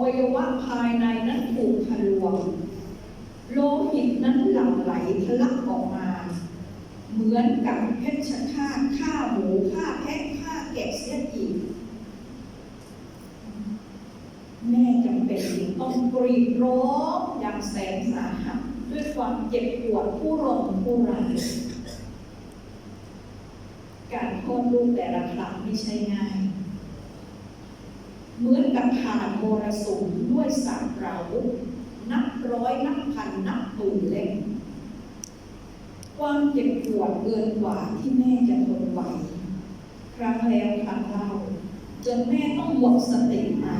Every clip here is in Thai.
วัยวะภายในนั้นถูกทะลวง โลหิตนั้นหลั่งไหลทะลักออกมา เหมือนกับเพชฌฆาตฆ่าหมูฆ่าแพะฆ่าแกะเสียอีกแม่จำเป็นต้องกรีดร้องอย่างแสนสาหัสด้วยความเจ็บปวดผู้รนผู้รการคลอดลูกแต่ละครั้งไม่ใช่ง่าย เหมือนกับผ่านมรสุมด้วยสามเรานับร้อยนับพันนับหมื่นเล่มความเจ็บปวดเกินกว่าที่แม่จะทนไหวครั้งแล้วครั้งเล่าจนแม่ต้องหมดสติมา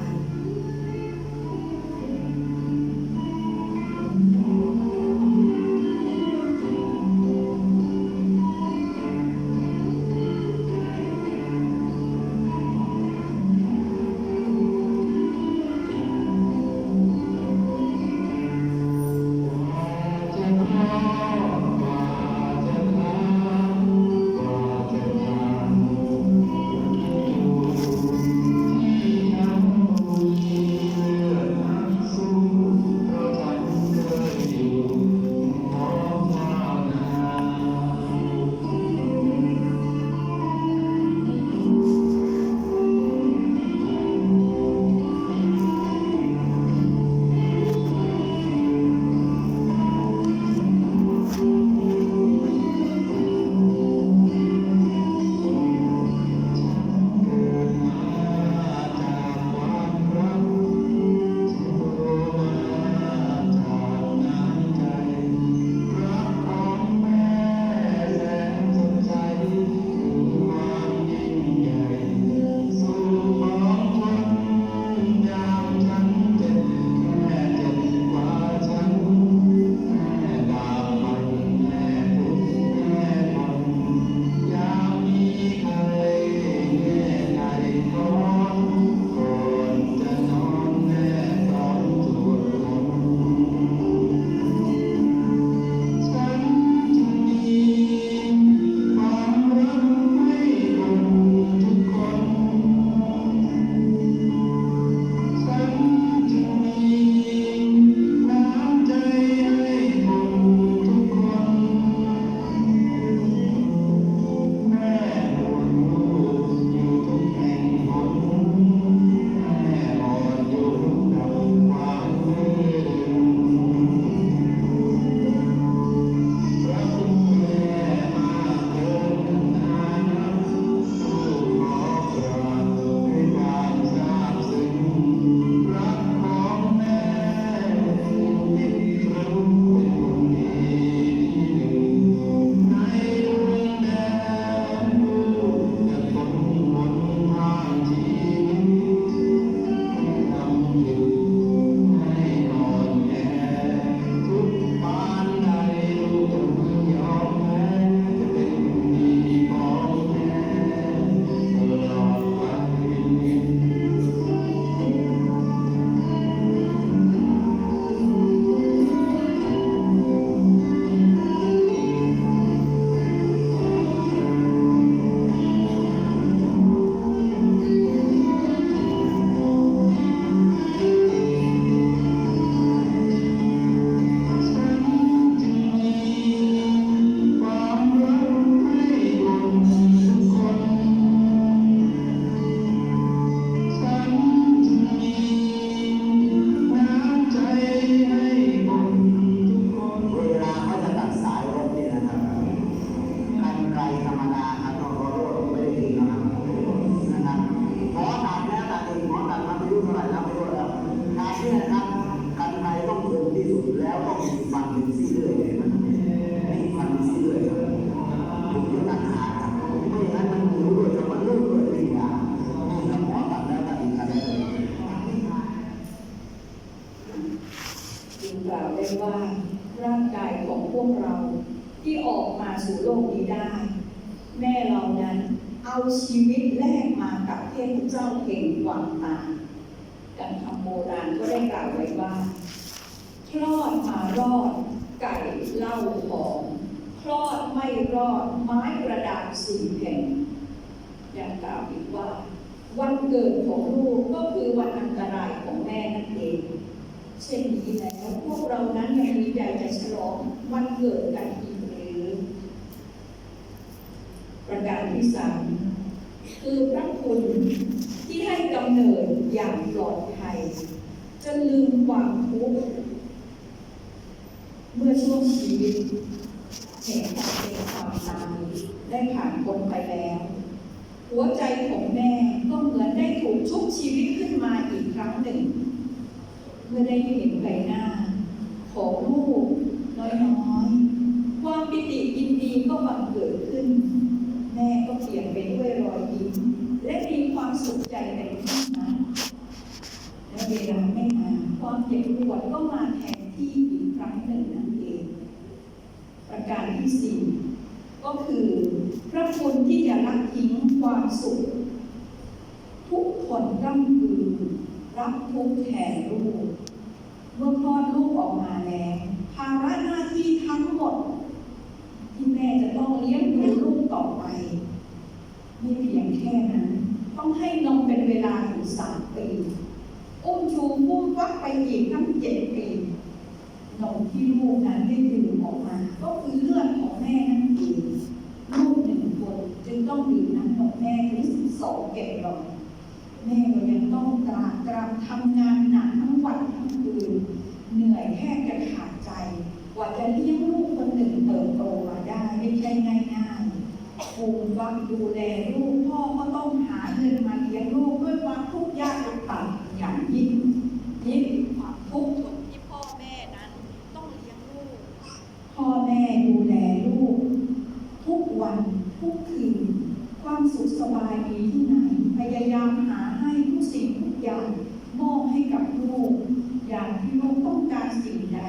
การที่สามคือพระคุณที่ให้กำเนิดอย่างปลอดภัยจะลืมความทุกข์เมื่อช่วงชีวิตแห่งความเป็นความตายได้ผ่านพ้นไปแล้ว หัวใจของแม่ก็เหมือนได้ถูกชุบชีวิตขึ้นมาอีกครั้งหนึ่ง เมื่อได้เห็นใบหน้า ของลูกน้อยๆ ความปิติยินดีก็บังเกิดขึ้น แม่ก็เปลี่ยนไปด้วยรอยยิ้มและมีความสุขใจในที่นั้นและเวลาไม่นานความเจ็บปวดก็มาแทนที่อีกครั้งหนึ่งนั่นเอง ประการที่สี่ก็คือพระคุณที่จะละทิ้งความสุข ทุกคนร่ำคือรับทุกแทนลูก เมื่อคลอดลูกออกมาแล้วภาระหน้าที่ทั้งหมด ที่แม่จะต้องเลี้ยงดูลูกต่อไปไม่เพียงแค่นั้น ต้องให้นมเป็นเวลาถึงสามปี อุ้มชูพุ่มฟักไปอีกทั้งเจ็ดปีนมที่ลูกนั้นได้ดื่มออกมา ก็คือเลือดของแม่นั่นเองลูกหนึ่งคนจึงต้องดื่มน้ำนมแม่ถึงสิบสองเก็บรอยแม่ก็ยังต้องตรากตรำทำงานหนักทั้งวันทั้งคืน เหนื่อยแทบจะขาดใจ กว่าจะเลี้ยงลูกคนหนึ่งเติบโตมาได้ไม่ใช่ง่าย ๆปูฟังดูแลลูกพ่อก็ต้องหาเงินมาเลี้ยงลูกด้วยความทุกข์ยากลำบากอย่างยิ่งยิ่งอความทุกข์ทนที่พ่อแม่นั้นต้องเลี้ยงลูก พ่อแม่ดูแลลูก ทุกวันทุกคืน ความสุขสบายมีที่ไหน พยายามหาให้ทุกสิ่งทุกอย่างมอบให้กับลูก อย่างที่ลูกต้องการสิ่งใด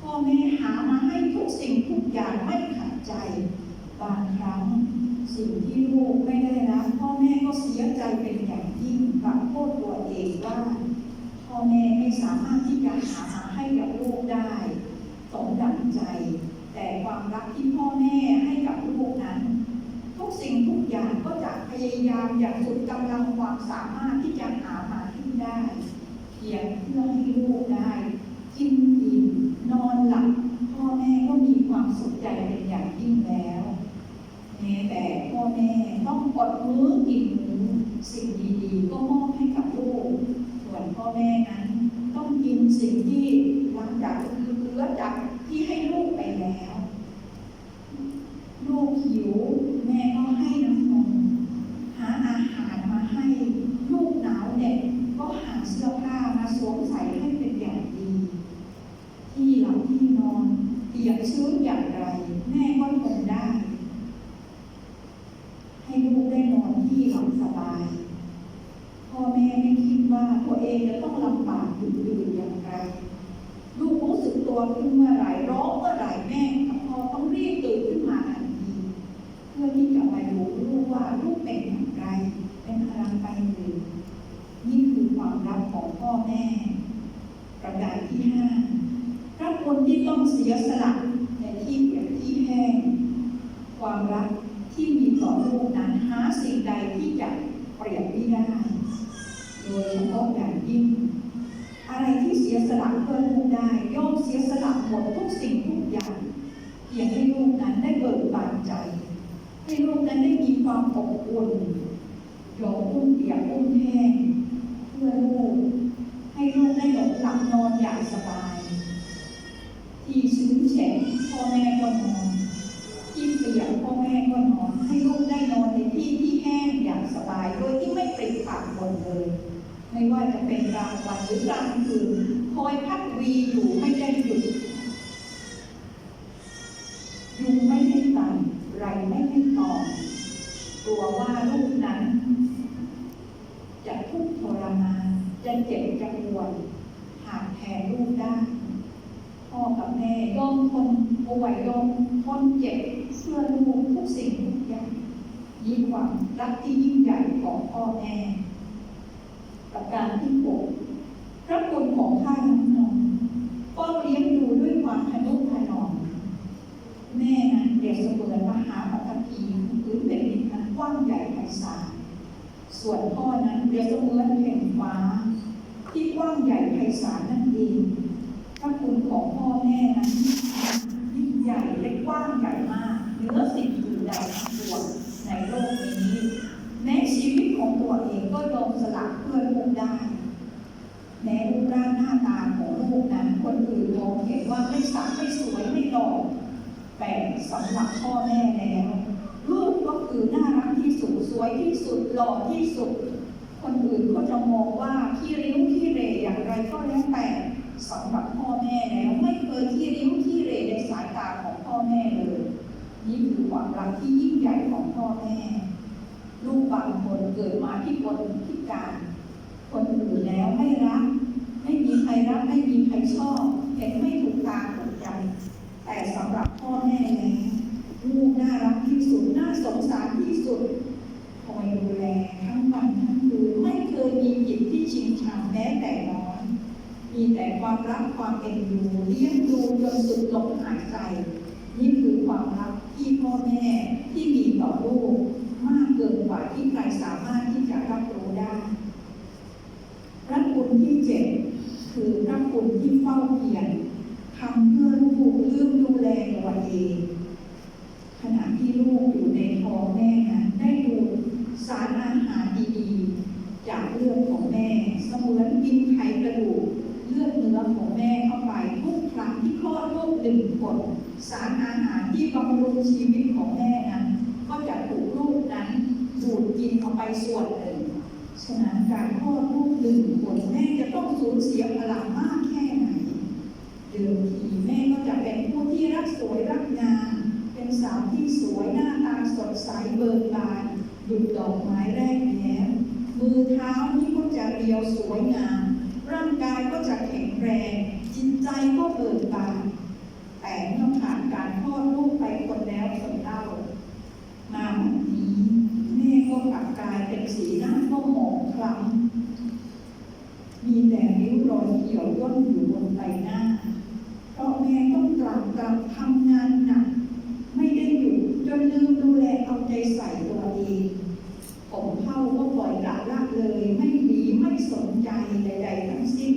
พ่อแม่หามาให้ทุกสิ่งทุกอย่างไม่ขัดใจ บางครั้ง สิ่งที่ลูกไม่ได้รับพ่อแม่ก็เสียใจเป็นอย่างยิ่งกลับโทษตัวเองว่า พ่อแม่ไม่สามารถที่จะหามาให้กับลูกได้สมดังใจ แต่ความรักที่พ่อแม่ให้กับลูกนั้น ทุกสิ่งทุกอย่างก็จะพ ยายามอย่างสุดกำลังความสามารถที่จะหามาให้ได้เพียงเพื่อให้ลูกได้ กินอิ่มนอนหลับพ่อแม่ก็มีความสุขใจเป็นอย่างยิ่งแล้วแม้แต่พ่อแม่ต้องอดมื้อกินมื้อสิ่งดีๆ ก็มอบให้กับลูก ส่วนพ่อแม่นั้นต้องกินสิ่งที่หลังจากคือเหลือจากที่ให้ลูกไปแล้ว ลูกหิว แม่ก็ให้น้ำนมหาอาหารมาให้ ลูกหนาวเด็กก็หาเสื้อผ้ามาสวมใส่ให้เป็นอย่างดี ที่หลับที่นอนเปียกชื้นอย่างไร แม่ก็ทนได้ ให้ลูกได้นอนที่หลับสบาย พ่อแม่ไม่คิดว่าตัวเองจะต้องลำบากอยู่อื่นอย่างไร ลูกรู้สึกตัวขึ้นเมื่อไหร่ร้องเมื่อไหร่แม่กับพ่อต้องรีบตื่นขึ้นมาทันที เพื่อที่จะมาดูลูกว่าลูกเป็นอย่างไร เป็นพลังไปหรือนี่คือความรักของพ่อแม่ ประการที่ห้าพระคุณที่ต้องเสียสละในที่เปียกที่แห้ง ความรักที่มีต่อลูกนั้นหาสิ่งใดที่จะเปรียบไม่ได้ โดยเฉพาะอย่างยิ่ง อะไรที่เสียสละเพื่อลูกได้ย่อมเสียสละหมดทุกสิ่งทุกอย่างเพียงให้ลูกนั้นได้เบิกบานใจ ให้ลูกนั้นได้มีความอบอุ่นยอมอุ้มเปียกอุ้มแห้งเพื่อลูก ให้ลูกได้หลบหลับนอนอย่างสบาย ที่ชื้นแฉะพ่อแม่ก็นอนที่เปียกพ่อแม่ก็นอน ให้ลูกได้นอนในที่ที่แห้งอย่างสบายโดยที่ไม่ปริปากบนเลย ไม่ว่าจะเป็นกลางวันหรือกลางคืนคอยพัดวีอยู่ไม่ได้หยุดยุงไม่ให้ไต่ไรไม่ให้ตอมกลัวว่าลูกนั้น จะทุกข์ทรมานจะเจ็บจะปวดหากแทนลูกได้ ยอมทน ป่วยยอมทนเจ็บเพื่อลูกทุกสิ่งทุกอย่างยิ่งกว่ารักที่ยิ่งใหญ่ของพ่อแม่ประการที่หกพระคุณของข้าน้ำนมก็เลี้ยงดูด้วยความทะนุถนอมแม่นั้นเปรียบเสมือนมหาปฐพีพื้นแผ่นดินนั้นกว้างใหญ่ไพศาลส่วนพ่อนั้นเปรียบเสมือนแผ่นฟ้าที่กว้างใหญ่ไพศาลนั่นเองพระคุณของพ่อแม่นั้นยิ่งใหญ่และกว้างใหญ่ มากเนือสิ่งอื่นใดทั้งปวงในโลกนี้ แม้ชีวิตของตัวเองก็ยอมสละเพื่อลูกได้แม้รูปร่างหน้าตาของลูกนั้นคนอื่นมองเห็นว่าไม่สักไม่สวยไม่หล่อแต่สำหรับพ่อแม่แล้วลูกก็คือน่ารักที่สุดสวยที่สุดหล่อที่สุด คนอื่นก็จะมองว่าขี้ริ้วขี้เหร่อย่างไรก็แล้วแต่สำหรับพ่อแม่แล้วไม่เคยขี้ริ้วขี้เหร่ในสายตาของพ่อแม่เลย นี่คือความรักที่ยิ่งใหญ่ของพ่อแม่ ลูกบางคนเกิดมาที่คนพิการ คนอื่นแล้วไม่รัก ไม่มีใครรักไม่มีใครชอบเห็นไม่ถูกตาถูกใจ แต่สำหรับพ่อแม่แล้วลูกน่ารักที่สุดน่าสงสารที่สุดคอยดูแลทั้งวันทั้งคืนไม่เคยมีจิตที่ชิงชังแม้แต่น้อยมีแต่ความรักความเอ็นดูเลี้ยงดูจนสุดลมหายใจนี่คือ ความรักที่พ่อแม่ที่มีต่อลูก มากเกินกว่าที่ใครสามารถที่จะรับรู้ได้พระคุณที่เจ็ดคือพระคุณที่เฝ้าเพียรทำเพื่อลูกลืมดูแลตัวเอง ขณะที่ลูกอยู่ในท้องแม่นั้นได้ดูดสารอาหารดีๆ จากเลือดของแม่ เสมือนกินไขกระดูกเลือดเนื้อของแม่เข้าไปทุกครั้งที่คลอดลูกหนึ่งคน สารอาหารที่บำรุงชีวิตของแม่นั้น ก็จะถูกลูกนั้นดูดกินเอาไปส่วนหนึ่ง ฉะนั้นการคลอดลูกหนึ่งคนแม่จะต้องสูญเสียพลังมากแค่ไหน เดิมทีแม่ก็จะเป็นผู้ที่รักสวยรักงาม เป็น สาวที่สวยหน้าตาสดใสเบิกบานดุจดอกไม้แรกแย้มมือเท้าที่ก็จะเรียวสวยงาม ร่างกายก็จะแข็งแรง จิตใจก็เบิกบาน แต่เมื่อผ่านการคลอดลูกไปคนแล้วคนเล่า มาวันนี้แม่ก็กลับกลายเป็นสีหน้าก็หมองคล้ำมีแต่ริ้วรอยเขียวย่นอยู่บนใบหน้า เพราะแม่ต้องกลับกลับทำงานหนัก ไม่ได้หยุดจนลืมดูแลเอาใจใส่ตัวเอง ผมเท่าก็ปล่อยละละเลย ไม่หวีไม่สนใจใดๆทั้งสิ้น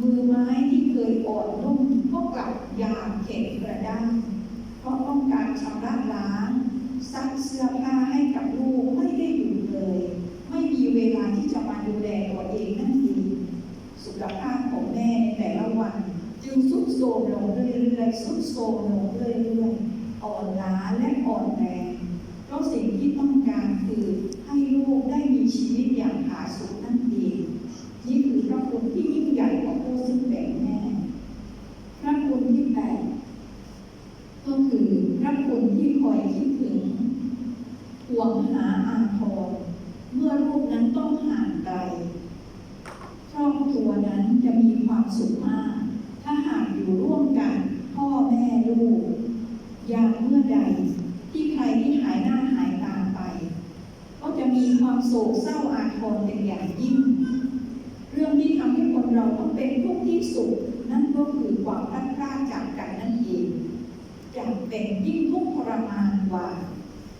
มือไม้ที่เคย อ่อนนุ่มก็กลับยาเข็นกระด้างเพราะต้องการชำระล้างซักเสื้อผ้าให้กับลูกไม่ได้หยุดเลย ไม่มีเวลาที่จะมาดูแลตัวเองนั่นเองสุขภาพของแม่ในแต่ละวัน จึงสุดโทรมลงเรื่อยๆสุดโทรมลงเรื่อยๆอ่อนล้าและอ่อนแรงเพราะสิ่งที่ต้องการคือให้ลูกได้มีชีวิตอย่างผาสุกนั่นเอง นี่คือพระคุณที่ยิ่งใหญ่ของผู้ซึ่งเป็นแม่ พระคุณที่แปดก็คือพระคุณที่คอยคิดถึงห่วงหาอาทรเมื่อลูกนั้นต้องห่างไกล ครอบครัวนั้นจะมีความ สุขมาก ถ้าหากอยู่ร่วมกัน พ่อแม่ลูก ยามเมื่อใด ที่ใครที่หายหน้าหายตาไป ก็จะมีความโศกเศร้าอาทรเป็นอย่างยิ่ง เรื่องที่ทำให้คนเราต้องเป็นทุกข์ที่สุด นั่นก็คือความพลัดพรากจากกันนั่นเองจะเป็นยิ่งทุกข์ทรมานกว่า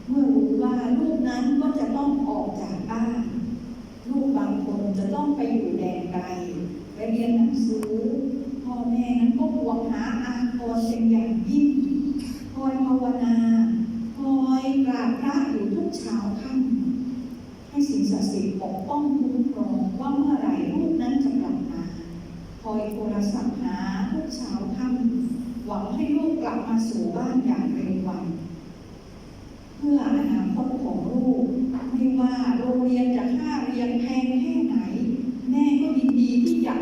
เมื่อรู้ว่าลูกนั้นก็จะต้องออกจากบ้าน ลูกบางคนจะต้องไปอยู่แดนไกลไปเรียนหนังสือ พ่อแม่นั้นก็ห่วงหาอาทรเป็นอย่างยิ่ง คอยภาวนา คอยกราบพระอยู่ทุกเช้าค่ำให้สิ่งศักดิ์สิทธิ์ปกป้องคุ้มครองว่าเมื่อไหร่ลูกนั้นจะกลับมา ค อยโทรศัพท์หาทุกเช้าค่ำหวังให้ลูกกลับมาสู่บ้านอย่างเร็ววันเพื่ออนาคตของลูกไม่ว่าโรงเรียนจะค่าเรียนแพงแค่ไหน แม่ก็ยินดีที่จะ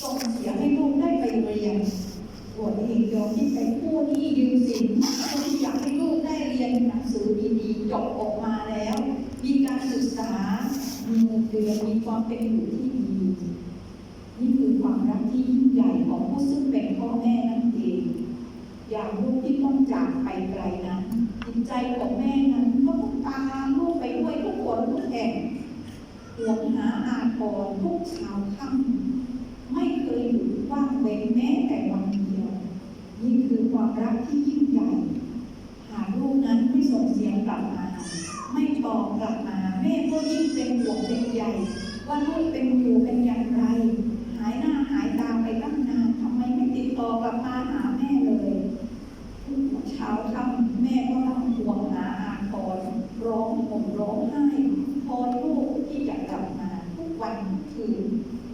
ส่งเสียให้ลูกได้ไปเรียนตัวเองยอมที่ไปกู้หนี้ยืมสินเพื่อที่อยากให้ลูกได้เรียนหนังสือดีๆจบออกมาแล้ว มีการศึกษามีเงินเดือนมีความเป็นอยู่ที่ดี นี่คือความรักที่ยิ่งใหญ่ของผู้ซึ่งเป็นพ่อแม่นั่นเอง พ ไกลนั้นจิตใจของแม่นั้นก็ต้องตามลูกไปด้วยทุกคนทุกแห่งห่วงหาอาทรทุกเช้าค่ำไม่เคยหยุดว่างเว้นแม้แต่วันเดียว นี่คือความรักที่ยิ่งใหญ่ หากลูกนั้นไม่ส่งเสียงกลับมา ไม่ตอบกลับมาแม่ก็ยิ่งเป็นห่วงเป็นใยว่าลูกเป็นอยู่เป็นอย่างไร หายหน้าหายตาไปตั้งนานทำไมไม่ติดต่อกลับมาหาแม่เลยทุกเช้าค่ำแม่ก็ต้องห่วงหาอาทรร้องห่มร้องไห้พอลูกที่จะกลับมาทุกวันทุกคืน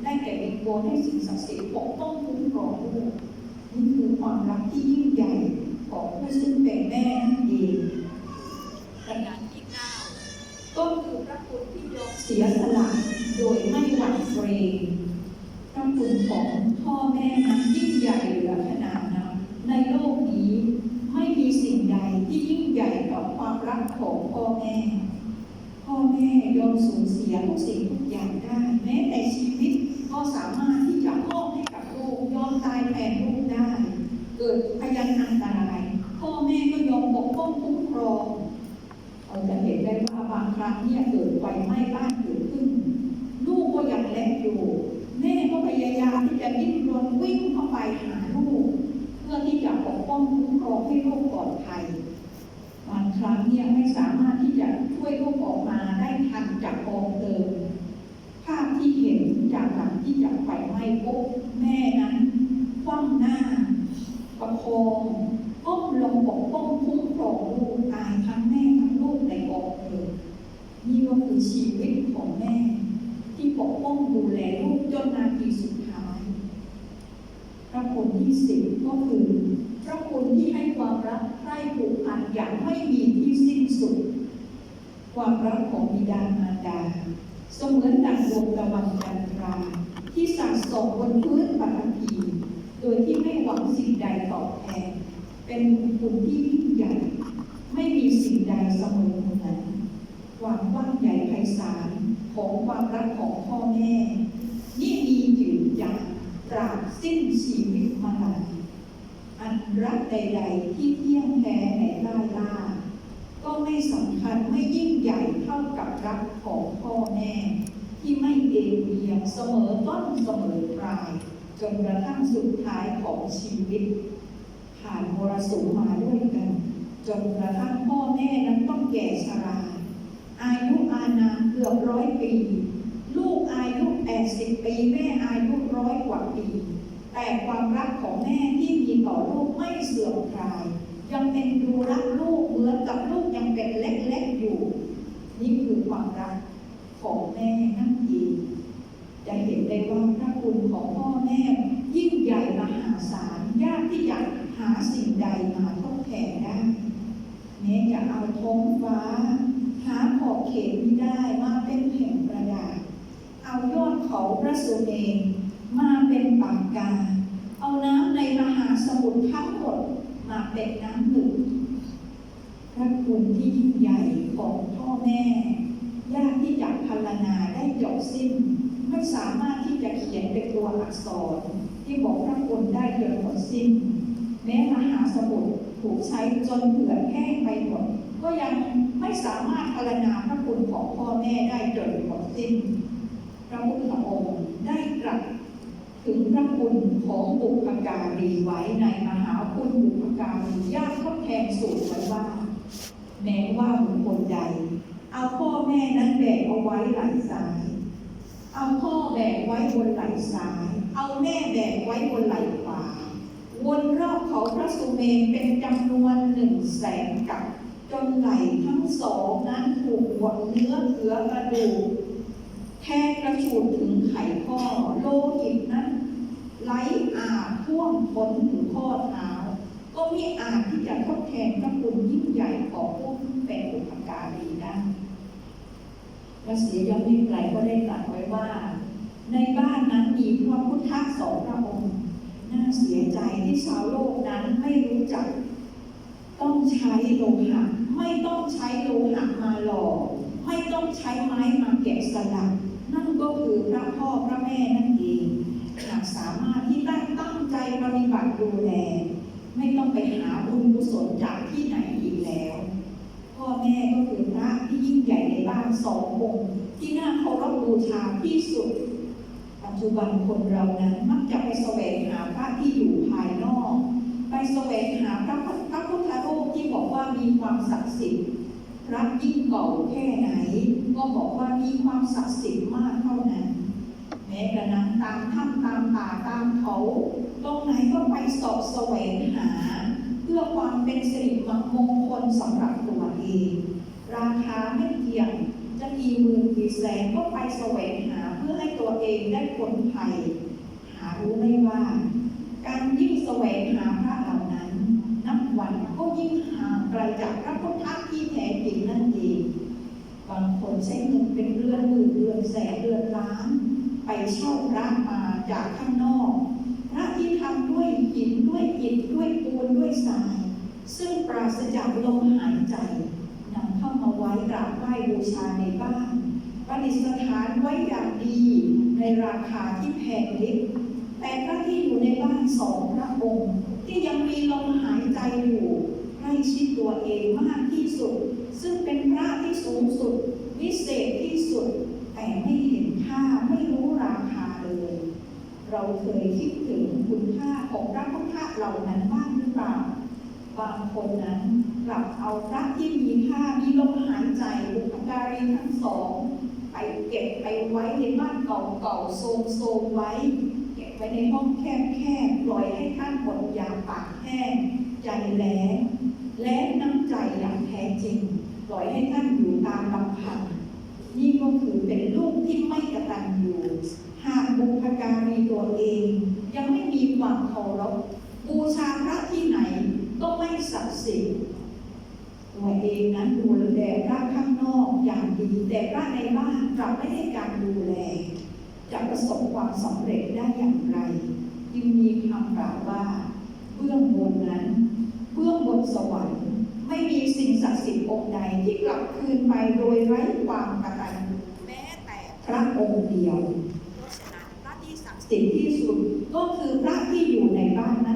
ได้แต่เป็นโกนให้สิ่งศักดิ์สิทธิ์ปกป้องคุ้มครองลูก นี่คือความรักที่ยิ่งใหญ่ของผู้ซึ่งเป็นแม่นั่นเองประการที่เก้าก็คือพระคุณที่ยอมเสียสละโดยไม่ห รังพระคุณของพ่อแม่นั้นยิ่งใหญ่เหลือขนาดนั้น ในโลกนี้ไม่มีสิ่งใดที่ยิ่งใหญ่กว่าความรักของพ่อแม่ พ่อแม่ยอมสูญเสียทุกสิ่งทุกอย่างได้ แม้แต่ชีวิตก็สามารถที่จะมอบให้กับลูกยอมตายแทนลูกได้ เกิดพยันอันตราย พ่อแม่ก็ยอมปกป้องคุ้มครองเราจะเห็นได้ว่าบางครั้งเนี่ยเกิดไฟไหม้บ้านเกิดขึ้น ลูกก็ยังเล็กอยู่ แม่ก็พยายามที่จะดิ้นรนวิ่งเข้าไปหาลูก เพื่อที่จะปกป้องคุ้มครองให้ลูกปลอดภัย บางครั้งเนี่ยไม่สามารถที่จะช่วยลูกออกมาได้ทันจากกองเพลิงภาพที่เห็นจากหลังที่จะไฟไหม้ปุ๊บแม่นั้นคว่ำหน้า ประคองก้มลงปกป้องคุ้มครองลูกตายทั้งแม่ทั้งลูกในกองเพลิงนี่ก็คือชีวิตของแม่ ที่ปกป้องดูแลลูกจนนาทีสุดท้าย พระคุณที่สิบก็คือ พระคุณที่ให้ความรักใคร่ผูกพันอย่างไม่มีที่สิ้นสุด ความรักของบิดามารดาเสมือนดังดวงตะวันจันทรา ที่สาดส่องบน พื้นปฐพีโดยที่ไม่หวังสิ่งใดตอบแทน เป็นคุณที่ยิ่งใหญ่ ไม่มีสิ่งใดเสมอเหมือนความกว้างใหญ่ไพศาลของความรักของพ่อแม่ นี่มีอยู่อย่างตราบสิ้นชีวิตมาลาอันรักใด ๆ ที่เที่ยงแท้ในล่าล่าก็ไม่สำคัญไม่ยิ่งใหญ่เท่ากับรักของพ่อแม่ เสมอต้นเสมอปลาย จนกระทั่งสุดท้ายของชีวิต ผ่านมรสุมมาด้วยกัน จนกระทั่งพ่อแม่นั้นต้องแก่ชรา อายุอานาเกือบร้อยปี ลูกอายุแปดสิบปีแม่อายุร้อยกว่าปี แต่ความรักของแม่ที่มีต่อลูกไม่เสื่อมคลายยังเป็นดูรักลูกเหมือนกับลูกยังเป็นเล็กๆอยู่ นี่คือความรักของแม่นั่นเองจะเห็นได้ว่าพระคุณของพ่อแม่ ยิ่งใหญ่มหาศาลยากที่จะหาสิ่งใดมาทดแทนได้ แม้จะเอาท้องฟ้า หาขอบเขต ได้มาเป็นแผ่นกระดาษ เอายอดเขาพระสุเมนมาเป็นปากกา เอาน้ำในมหาสมุทรทั้งหมดมาเป็นน้ำหนึ่งพระคุณที่ยิ่งใหญ่ของพ่อแม่ ยากที่จะพรรณนาได้จบสิ้น ไม่สามารถที่จะเขียนเป็นตัวอักษร ที่บอกพระคุณได้จนหมดสิ้น แม้มหาสมุทรถูกใช้จนเหือดแห้งไปหมด ก็ยังไม่สามารถพรรณนาพระ คุณของพ่อแม่ได้จนหมดสิ้น พระพุทธองค์ได้ตรัสถึงพระคุณของบุพการีไว้ในมหาคุณบุพการียากทดแทนสูตรไว้ว่า แม้ว่าบุคคลใด เอาพ่อแม่นั้นแบกเอาไว้ไหล่ซ้าย เอาพ่อแบกไว้บนไหล่ซ้าย เอาแม่แบกไว้บนไหล่ขวาวนรอบเขาพระสุเมนเป็นจำนวนหนึ่งแสนกับ จนไหลทั้งสองนั้นถูกหวดเนื้อเถือกระดูกแทงกระฉูดถึงไข่ข้อโลหิตนั้นไหลอาบท่วมพ้นถึงข้อเท้า ก็มีอาจที่จะทดแทนพระคุณยิ่งใหญ่ของผู้ที่เป็นบุพการีได้พระเสียยอดยิ่งไกลก็ได้ตรัสไว้ว่า ในบ้านนั้นมีพระพุทธสองพระองค์น่าเสียใจที่ชาวโลกนั้นไม่รู้จัก ต้องใช้โลหะไม่ต้องใช้โลหะมาหล่อไม่ต้องใช้ไม้มาแกะสลักนั่นก็คือพระพ่อพระแม่นั่นเองหากสามารถที่ตั้งตั้งใจปฏิบัติดูแลไม่ต้องไปหาบุญกุศลจากที่ไหนอีกแล้ว พ่อแม่ก็คือพระที่ยิ่งใหญ่ในบ้านสององค์ที่น่าเคารพบูชาที่สุด ปัจจุบันคนเรานั้นมักจะไปแสวงหาพระที่อยู่ภายนอก ไปแสวงหาพระ พระพุทธรูปที่บอกว่ามีความศักดิ์สิทธิ์พระยิ่งเก่าแค่ไหน ก็บอกว่ามีความศักดิ์สิทธิ์มากเท่านั้น แม้กระนั้นตามถ้ำตามป่าตามเขาตรงไหนก็ไปสอบแสวงหา เพื่อความเป็นสิริมงคลสำหรับตัวเองราคาไม่เพียงจะกี่หมื่นกี่แสนก็ไปแสวงหาเพื่อให้ตัวเองได้ผลภัย หารู้ไม่ว่า การยิ่งแสวงหาพระเหล่านั้น นับวันก็ยิ่ง ห่างไกลจากพระพุทธที่แท้จริงนั่นเองบางคนใช้เงินเป็นเรือนหมื่นเรือนแสนเรือนล้าน ไปเช่าพระมาจากข้างนอก พระที่ทำด้วยหินด้วยอิฐด้วยปูนด้วยทราย ซึ่งปราศจากลมหายใจนำเข้ามาไว้กราบไหว้บูชาในบ้านประดิษฐานไว้อย่างดีในราคาที่แพงลิบแต่พระที่อยู่ในบ้านสองพระองค์ ที่ยังมีลมหายใจอยู่ ล้ชิดตัวเองมากที่สุด ซึ่งเป็นพระที่สูงสุดวิเศษที่สุด แต่ไม่เห็นค่าไม่รู้ราคาเลย เราเคยคิดถึงคุณค่าของพระพุทธเหล่านั้นบ้างหรือเปล่าบางคนนั้นกลับเอาพระที่มีค่ามีลมหายใจบุพการีทั้งสอง ไปเก็บไปไว้ในบ้านเก่าๆโซมๆไว้ เก็บไว้ในห้องแคบๆปล่อยให้ท่านหมดยาปากแห้งใจแล้ง และน้ำใจอย่างแท้จริงปล่อยให้ท่านอยู่ตามลำพังนี่ก็คือเป็นลูกที่ไม่กระตัญญูหากบุพการีตัวเอง ยังไม่มีความเคารพบูชาพระที่ไหนก็ไม่ศักดิ์สิทธิ์ตัวเองนั้นดูแลพระข้างนอกอย่างดีแต่พระในบ้านกลับไม่ได้การดูแล จะประสบความสำเร็จได้อย่างไร จึงมีคำกล่าวว่าเบื้องบนนั้น เบื้องบนสวรรค์ ไม่มีสิ่งศักดิ์สิทธิ์องค์ใดที่กลับคืนไปโดยไร้ความกตัญญูแม้แต่พระองค์เดียวเพราะฉะนั้นพระที่ศักดิ์สิทธิ์ที่สุดก็คือพระที่อยู่ในบ้านนั้น